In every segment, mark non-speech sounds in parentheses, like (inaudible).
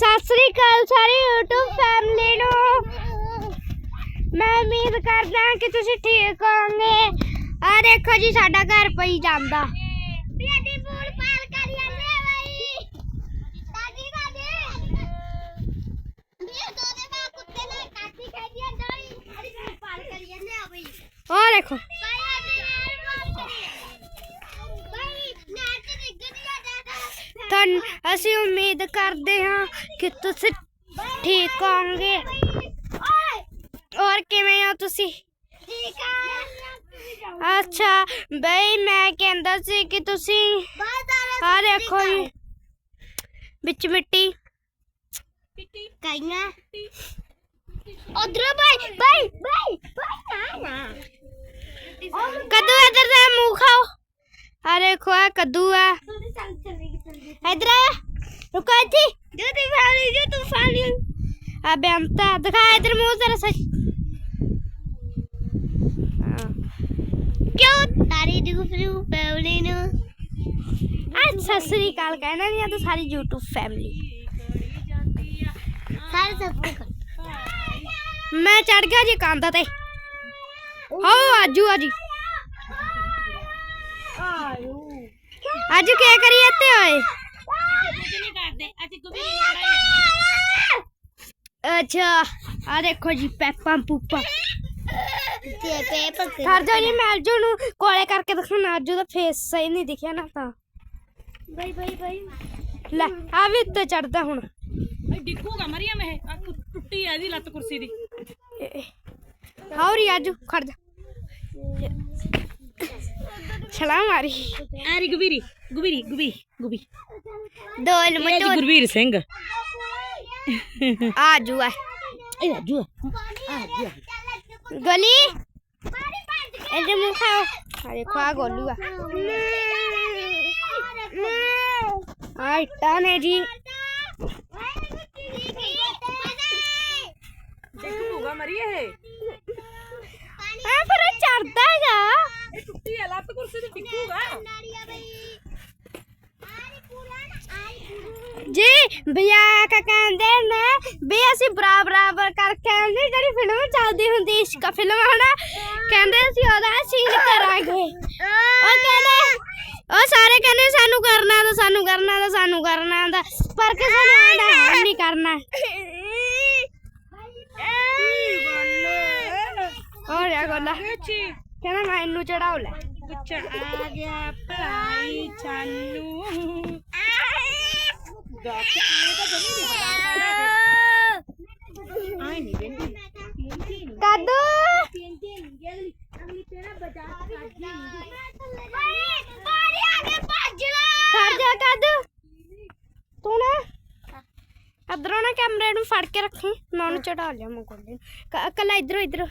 ਸਤਿ ਸ੍ਰੀ ਅਕਾਲ ਸਾਰੀ YouTube family ਨੂੰ। ਮੈਂ ਉਮੀਦ ਕਰਦਾ ਹਾਂ ਕਿ ਤੁਸੀਂ ਠੀਕ ਹੋਵੋਗੇ। ਆ ਦੇਖੋ ਜੀ, ਸਾਡਾ ਘਰ ਪਈ ਜਾਂਦਾ। ਸਾਡੀ ਬੂਲ ਪਾਲ ਕਰ ਜਾਂਦੇ ਬਈ। ਦਾਦੀ ਦਾਦੀ। ਮੇਰੇ ਦੋਨੇ ਮਾਂ ਕੁੱਤੇ ਨਾਲ ਕਾਟੀ ਖਾਈ ਜਾਂਦਾ ਬਈ ਸਾਡੀ ਬੂਲ ਪਾਲ ਕਰ ਜਾਂਦੇ ਆ ਬਈ ਆ ਦੇਖੋ। ਤਾਂ ਅਸੀਂ ਉਮੀਦ ਕਰਦੇ ਹਾਂ ਕਿ ਤੁਸੀਂ ਠੀਕ ਹੋਵੋਗੇ ਔਰ ਕਿਵੇਂ ਹੋ ਤੁਸੀਂ ਅੱਛਾ ਬਈ ਮੈਂ ਕਹਿੰਦਾ ਸੀ ਕਿ ਤੁਸੀਂ ਆ ਦੇਖੋ ਜੀ ਵਿੱਚ ਮਿੱਟੀ ਕਾਈਆਂ ਉਧਰ ਬਾਈ ਬਾਈ ਬਾਈ ਬਾਈ ਨਾ ਨਾ ਕੱਦੂ ਇਧਰ ਦਾ ਮੂੰਹ ਖਾਓ ਆ ਦੇਖੋ ਆ ਕੱਦੂ ਆ ਇਧਰ ਆ। ਰੁਕੋ ਇੱਥੇ। ਜੋ ਤੂੰ ਫਾਲੀ ਜੋ ਤੂੰ ਫਾਲੀ ਆ ਬੈਂਤਾ ਦਿਖਾ ਇਧਰ ਮੂੰਹ ਜ਼ਰਾ ਸੱਚ ਹਾਂ। ਕਿਉਂ ਤਾਰੀ ਦੀ ਗੁਫਰੂ ਫੈਮਿਲੀ ਨੂੰ? ਆ ਸਤਿ ਸ੍ਰੀ ਅਕਾਲ ਕਹਿਣਾ ਨਹੀਂ ਆ ਤਾਂ ਸਾਰੀ YouTube ਫੈਮਿਲੀ ਸਾਰੇ ਸਭ ਮੈਂ ਚੜ ਗਿਆ ਜੀ ਕੰਧ ਤੇ। ਹੋ ਆਜੂ ਆਜੀ। ਅੱਜ ਕੀ ਕਰੀ ਇੱਥੇ ਹੋਏ ਅੱਛਾ ਆ ਦੇਖੋ ਜੀ ਪੈਪਾਂ ਪੂਪਾਂ। ਤੇ ਪੇਪਰ ਕਰ ਜਾ ਜੀ ਮੈਂ ਅਰਜੂ ਨੂੰ ਕੋਲੇ ਕਰਕੇ ਦਿਖਾਣਾ ਅਰਜੂ ਦਾ ਫੇਸ ਸਹੀ ਨਹੀਂ ਦਿਖਿਆ ਨਾ ਤਾਂ। ਬਈ ਬਈ ਬਈ। ਲੈ ਆ ਵੀ ਉੱਤੇ ਚੜਦਾ ਹੁਣ। ਡਿੱਗੂਗਾ ਆਹ ਟੁ- ਟੁੱਟੀ ਆ ਇਹਦੀ ਲੱਤ ਕੁਰਸੀ ਦੀ। ਹੌਰੀ ਆਜੂ ਖੜ ਜਾ। छला मारी। अरे गुबीरी गुबीरी गुबी दोल सिंह। आ जुआ। ए जुआ। आ जुआ। गली? अरे अरे खा आई जी। है। ਜੀ ਬਿਆ ਕਾ ਕਹਿੰਦੇ ਨੇ ਵੀ ਅਸੀਂ ਬਰਾ ਬਰਾਬਰ ਕਰਕੇ ਆਉਂਦੇ ਜਿਹੜੀ ਫਿਲਮ ਚੱਲਦੀ ਹੁੰਦੀ ਇਸ਼ਕ ਫਿਲਮ ਹਨਾ? ਕਹਿੰਦੇ ਅਸੀਂ ਉਹਦਾ ਸੀਨ ਕਰਾਂਗੇ। ਉਹ ਕਹਿੰਦੇ ਉਹ ਸਾਰੇ ਕਹਿੰਦੇ ਸਾਨੂੰ ਕਰਨਾ ਤਾਂ ਸਾਨੂੰ ਕਰਨਾ ਤਾਂ ਸਾਨੂੰ ਕਰਨਾ ਤਾਂ ਪਰ ਕਿਸੇ ਨੇ ਆਂਦਾ ਨਹੀਂ ਕਰਨਾ। ਗੋਲਾ। ਕਹਿੰਦਾ ਮੈਂ ਇਹਨੂੰ ਚੜਾਉ ਲੈ ਕੁਛ ਆ ਗਿਆ ਭਲਾਈ ਚਾਨੂ ਦੱਸ ਆਏ ਤਾਂ ਜਮੀ ਨਹੀਂ ਆਏ ਨਹੀਂ ਰਹਿੰਦੀ ਕਾਦੂ ਖੜ ਜਾ ਕਾਦੂ ਤੂੰ ਨਾ ਅਧਰੋਂ ਨਾ ਕੈਮਰੇ ਨੂੰ ਫੜ ਕੇ ਰੱਖੀ ਮੈਂ ਉਹਨੂੰ ਚੜਾ ਲਿਆ ਮੈਂ ਕੋਲੇ ਕੱਲਾ ਇਧਰੋਂ ਇਧਰੋਂ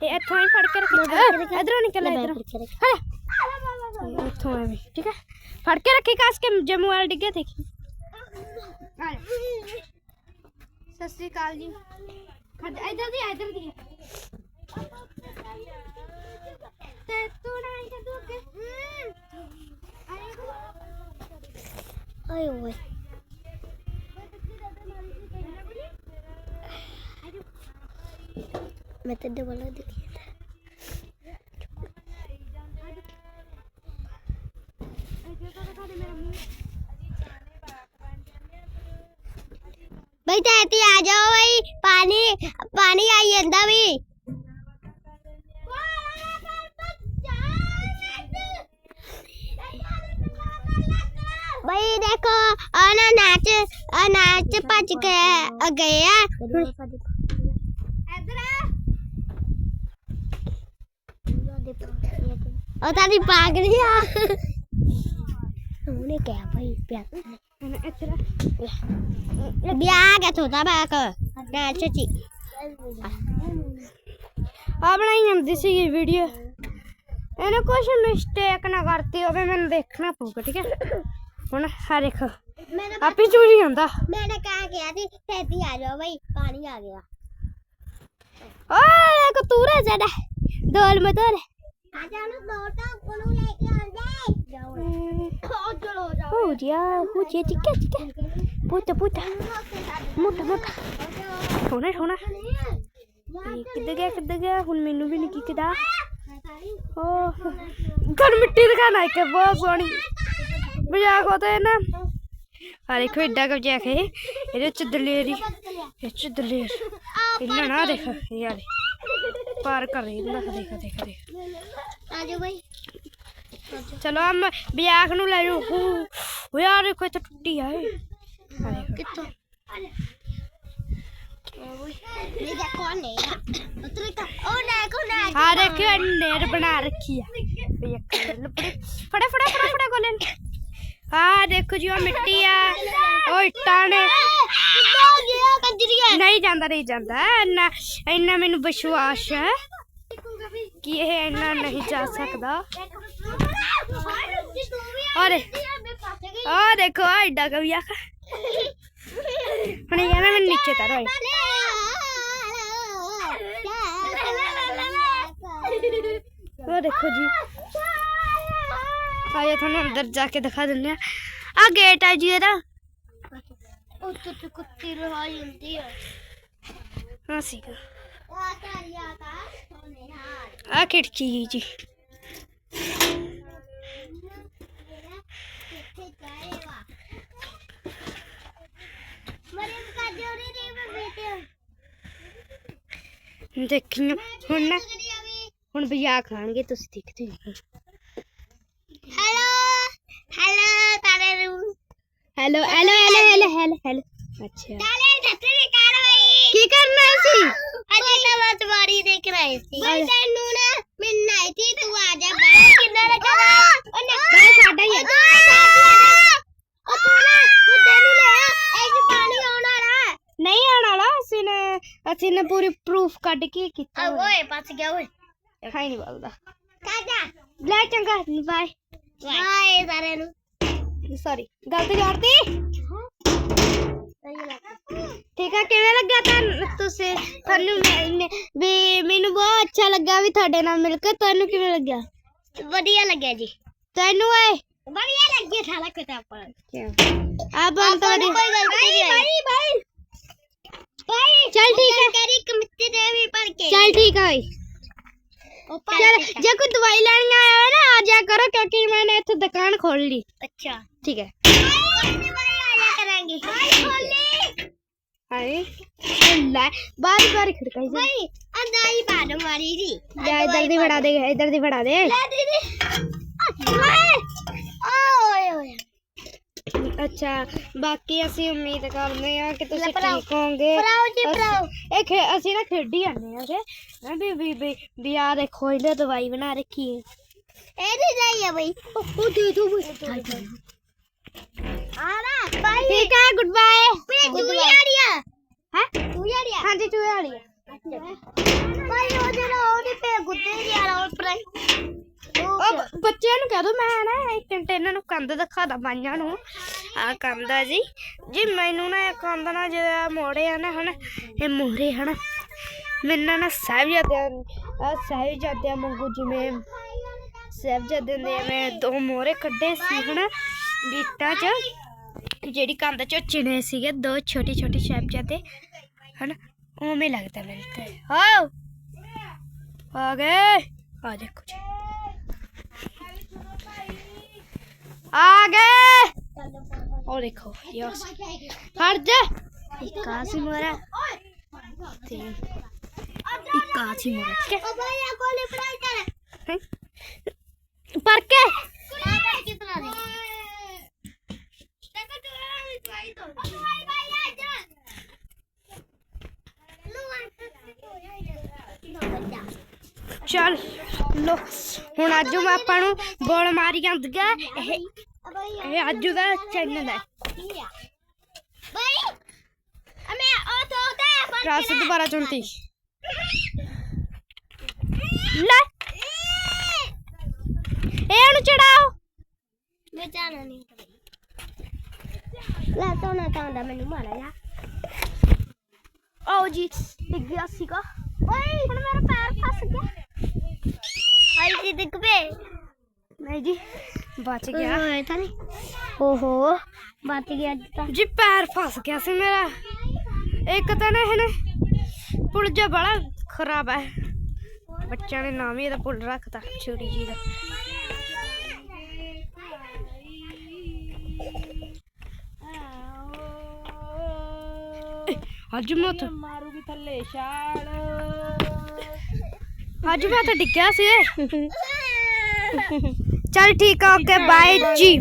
ਤੇ ਇੱਥੋਂ ਹੀ ਫੜ ਕੇ ਰੱਖੀ ਇਧਰੋਂ ਨਿਕਲ ਇਧਰੋਂ ਹਾਂ ਇੱਥੋਂ ਐਵੇਂ ਠੀਕ ਹੈ ਫੜ ਕੇ ਰੱਖੀ ਕਾਸ ਕੇ ਜਮੂ ਵਾਲ ਡਿੱਗੇ ਦੇਖੀ ਨਾਲ ਸਤਿ ਸ੍ਰੀ ਅਕਾਲ ਜੀ। ਖੜ ਇਧਰ ਦੀ ਇਧਰ ਦੀ। ਤੇ ਤੂੰ ਨਾ ਇਧਰ ਦੂ ਕੇ ਆਏ ਓਏ ਮੈਂ ਤੇ ਦਵਾਲਾ ਦੇਖੀ ਤਾਂ भाई तैती आ जाओ भाई, पानी पानी आई अंदर भी। भाई देखो नाच नाच पच गए गया और तारी पागल क्या भाई प्यार। ਪਾਗ ਰਹੀ ਆ ਉਹਨੇ ਕਿਹਾ ਭਾਈ ਪਿਆ ਵਿਆਹ ਗਿਆ ਛੋਟਾ ਬਾਕ ਨਾ ਚਾਚੀ ਆ ਬਣਾਈ ਜਾਂਦੀ ਸੀ ਵੀਡੀਓ ਇਹਨੇ ਕੁਛ ਮਿਸਟੇਕ ਨਾ ਕਰਤੀ ਹੋਵੇ ਮੈਨੂੰ ਦੇਖਣਾ ਪਊਗਾ ਠੀਕ ਹੈ ਹੁਣ ਆ ਦੇਖੋ ਆਪੇ ਚੋਰੀ ਹੁੰਦਾ मैंने कहा गया थी खेती आ जाओ भाई पानी आ गया ਓਏ ਕਤੂਰਾ ਜੜਾ ਦੋਲ ਮਤੋਰ ਆ ਜਾ ਨੂੰ ਦੋ ਟਾਂਕ ਨੂੰ ਲੈ ਕੇ ਆਂਦੇ ਜਾਓ ਹੋ Good, ya, good, ya, ठीक है ठीक है पूछा पूछा मोटा मोटा सोना सोना किधर गया किधर गया हूँ मैनू भी नहीं किदा ओ घर मिट्टी दिखाना है कि बहुत सोनी मज़ाक होता है ना अरे देखो एडा कब्जा के ये दलेरी ये दलेर इला ना देख यार पार कर रही देख देख देख देख आ जाओ भाई चलो हम ब्याह नु ले लो ਉਹ ਯਾਰ ਦੇਖੋ ਇੱਥੇ ਟੁੱਟੀ ਆ ਇਹ ਆ ਦੇਖੋ ਕਿੱਥੋਂ ਨਹੀਂ ਜਾ ਕੌਣ ਨਹੀਂ ਉਤਰੇ ਕਾ ਉਹ ਨਾ ਕੋ ਨਾ ਆ ਦੇਖੋ ਨੇਰ ਬਣਾ ਰੱਖੀ ਆ ਫੜਾ ਫੜਾ ਫੜਾ ਫੜਾ ਗੋਲਨ ਆ ਦੇਖੋ ਜੀ ਉਹ ਮਿੱਟੀ ਆ ਉਹ ਇੱਟਾਂ ਨੇ ਕਿੱਦਾਂ ਹੋ ਗਿਆ ਕੰਜਰੀਆ ਨਹੀਂ ਜਾਂਦਾ ਨਹੀਂ ਜਾਂਦਾ ਇੰਨਾ ਇੰਨਾ ਮੈਨੂੰ ਵਿਸ਼ਵਾਸ ਹੈ ਕਿ ਇਹ ਇੰਨਾ ਨਹੀਂ ਜਾ ਸਕਦਾ ਔਰ Oh, देखो एडा कविया का मैंने नीचे उतारो ओ oh, देखो जी। आया था तो ना अंदर जाके दिखा देने आ गेट है जी एरा हाँ, आ, खिड़की जी। ਦੇਖੀਓ ਹੁਣ ਨਾ ਹੁਣ ਬਜਾ ਖਾਣਗੇ ਤੁਸੀਂ ਦੇਖਦੇ ਹੋ। ਹੈਲੋ ਹੈਲੋ ਤਾਰੇ ਰੂ hello hello hello hello hello hello ਅੱਛਾ। ਤਾਰੇ ਜੱਤਰੀ ਕਰ ਬਈ। ਕੀ ਕਰਨਾ ਸੀ? ਅਜੇ ਤਾਂ ਬਸ ਵਾਰੀ ਦੇਖ ਰਹੇ ਸੀ। ਮੈਂ ਤੈਨੂੰ ਨਾ ਮਿਲਣਾ ਸੀ ਤੂੰ ਆ ਜਾ ਬਾਹਰ। ਕਿੰਨਾ ਲੱਗਾ ਉਹਨੇ ਨੇ ਅਸੀਂ ਨੇ ਪੂਰੀ ਪ੍ਰੂਫ ਕੱਢ ਕੇ ਕੀਤਾ ਆ ਓਏ ਪਸ ਗਿਆ ਓਏ ਹੈ ਨਹੀਂ ਬੋਲਦਾ ਕਾਜਾ ਲੈ ਚੰਗਾ ਬਾਏ ਬਾਏ ਸਾਰਿਆਂ ਨੂੰ ਸੌਰੀ ਗਲਤੀ ਕਰਤੀ ਠੀਕ ਆ ਕਿਵੇਂ ਲੱਗਿਆ ਤੁਹਾਨੂੰ ਤੁਸੀਂ ਤੁਹਾਨੂੰ ਮੈਂ- ਮੈਂ- ਵੀ ਮੈਨੂੰ ਬਹੁਤ ਅੱਛਾ ਲੱਗਾ ਵੀ ਤੁਹਾਡੇ ਨਾਲ ਮਿਲ ਕੇ ਤੁਹਾਨੂੰ ਕਿਵੇਂ ਲੱਗਿਆ ਵਧੀਆ ਲੱਗਿਆ ਜੀ ਤੈਨੂੰ ਏ ਵਧੀਆ ਲੱਗਿਆ ਸਾਲਾ ਕਿਤਾਬ ਪੜ੍ਹ ਆ ਬੰਦ ਆਪਾਂ ਤੋੜੀ ਨੂੰ ਕੋਈ ਗਲਤੀ ਨਹੀਂ ਬਾਈ ਬਾਈ ਬਾਈ कोई चल जो कोई दवाई लेने आया है ना आ जा करो क्योंकि मैंने इथे दुकान खोल ली। अच्छा। ठीक है। अरे बार बार खड़काई इधर दी बढ़ा दे इधर दी बढ़ा दे। ਅੱਛਾ ਬਾਕੀ ਅਸੀਂ ਉਮੀਦ ਕਰਦੇ ਹਾਂ ਕਿ ਤੁਸੀਂ ਲੈ ਭਰਾਓ। ਠੀਕ ਹੋਵੋਗੇ ਭਰਾਓ ਜੀ, ਅਸੀਂ- ਭਰਾਓ। ਇਹ ਖੇ- ਅਸੀਂ ਨਾ ਖੇਡੀ ਜਾਂਦੇ ਆ ਕਿ ਵੀ ਵੀ ਵੀ ਵੀ ਆ ਦੇਖੋ ਇਹਨੇ ਦਵਾਈ ਬਣਾ ਰੱਖੀ ਹੈ ਇਹ ਨਹੀਂ ਜਾਈ ਆ ਬਾਈ ਉਹ ਦੇ ਦੋ ਆ ਨਾ ਬਾਈ ਠੀਕ ਹੈ ਗੁੱਡ ਬਾਏ ਪੇ ਤੂੰ ਯਾਰੀਆ ਹੈ ਤੂੰ ਯਾਰੀਆ ਹਾਂਜੀ ਚੂਹੇ ਵਾਲੀ ਹੈ ਬਾਈ ਉਹ ਜਿਹੜਾ ਉਹਦੇ ਪੇ ਗੁੱਦੇ ਯਾਰਾ ਉਹ ਪਰ ਉਹ ਬੱਚਿਆਂ ਨੂੰ ਕਹਿ ਦੋ, ਮੈਂ ਨਾ ਇੱਕ ਘੰਟੇ ਇਹਨਾਂ ਨੂੰ ਕੰਧ ਦਿਖਾਦਾ ਬਾਈਆਂ ਨੂੰ। ਆ ਕੰਧ ਆ ਜੀ। ਜੀ ਮੈਨੂੰ ਨਾ ਇਹ ਕੰਧ ਨਾ ਜਿਹੜਾ ਮੋੜੇ ਆ ਨਾ ਹਨ ਇਹ ਮੋਰੇ ਹਨ ਮੈਨੂੰ ਨਾ ਸਾਹਿਬਜ਼ਾਦਿਆਂ ਆ ਸਾਹਿਬਜ਼ਾਦਿਆਂ ਵਾਂਗੂ ਜਿਵੇਂ ਸਾਹਿਬਜ਼ਾਦਿਆਂ ਦੇ ਮੈਂ ਦੋ ਮੋਰੇ ਕੱਢੇ ਸੀ ਹਨ ਗੀਟਾਂ 'ਚ, ਜਿਹੜੀ ਕੰਧ 'ਚ ਚਿਣੇ ਸੀਗੇ ਦੋ ਛੋਟੇ ਛੋਟੇ ਸਾਹਿਬਜ਼ਾਦੇ, ਹਨ, ਉਵੇਂ ਲੱਗਦਾ ਮੈਨੂੰ ਤੇ। ਹੋ ਆ ਗਏ। ਆ ਦੇਖੋ ਜੀ। ਆ ਗਏ। ਉਹ ਦੇਖੋ ਯਸ। ਹਟ ਜਾ ਇੱਕ ਆ ਸੀ ਮੋਰਾ ਤੇ ਇੱਕ ਆ ਸੀ ਮੋਰਾ ਠੀਕ ਉਹ ਬਾਈ ਆ ਕੋਲੇ ਪੜਾਈ ਕਰ। ਹੈ? ਪਰ ਕੇ ਕਿਤਨਾ ਦੇ ਚੱਲ ਲੋ ਹੁਣ ਅੱਜ ਮੈਂ ਆਪਾਂ ਨੂੰ ਬੋਲ ਮਾਰੀ ਜਾਂਦੀਆਂ ਇਹ ਇਹ ਅੱਜ ਦਾ ਚੈਨਲ ਹੈ। ਬਾਈ ਅਮੇ ਉਹ ਤੋਂ ਤੇ ਰਾਸ ਦੁਬਾਰਾ 34 ਲੈ। ਇਹ ਨੂੰ ਚੜਾਓ। ਮੈਂ ਜਾਣਾ ਨਹੀਂ ਲੈ ਤੋਂ ਨਾ ਤਾਂ ਦਾ ਮੈਨੂੰ ਮਾਰਾ ਜਾ ਆਓ ਜੀ ਡਿੱਗ ਗਿਆ ਸੀਗਾ। ਓਏ ਹੁਣ ਮੇਰਾ ਪੈਰ ਫਸ ਗਿਆ। ਆਈ ਸੀ ਦਿਖ ਪੇ ਨਹੀਂ ਜੀ। ਬਚ ਗਿਆ। ਹੋਏ ਤਾਂ ਨਹੀਂ। ਓਹੋ ਬਚ ਗਿਆ ਅੱਜ ਤਾਂ। ਜੀ ਪੈਰ ਫਸ ਗਿਆ ਸੀ ਮੇਰਾ। ਇੱਕ ਤਾਂ ਨਾ ਇਹ ਨਾ ਪੁਲ ਜਿਹਾ ਬੜਾ ਖਰਾਬ ਹੈ ਬੱਚਿਆਂ ਨੇ ਨਾਮ ਹੀ ਇਹਦਾ ਪੁਲ ਰੱਖਤਾ ਛੋਟੀ ਜੀ ਦਾ। ਅੱਜ ਮੈਂ ਉੱਥੇ ਮਾਰੂਗੀ ਥੱਲੇ ਛਾਲ। ਅੱਜ ਮੈਂ ਤਾਂ ਡਿੱਗਿਆ ਸੀ (laughs) चल ठीक है ओके बाय जी।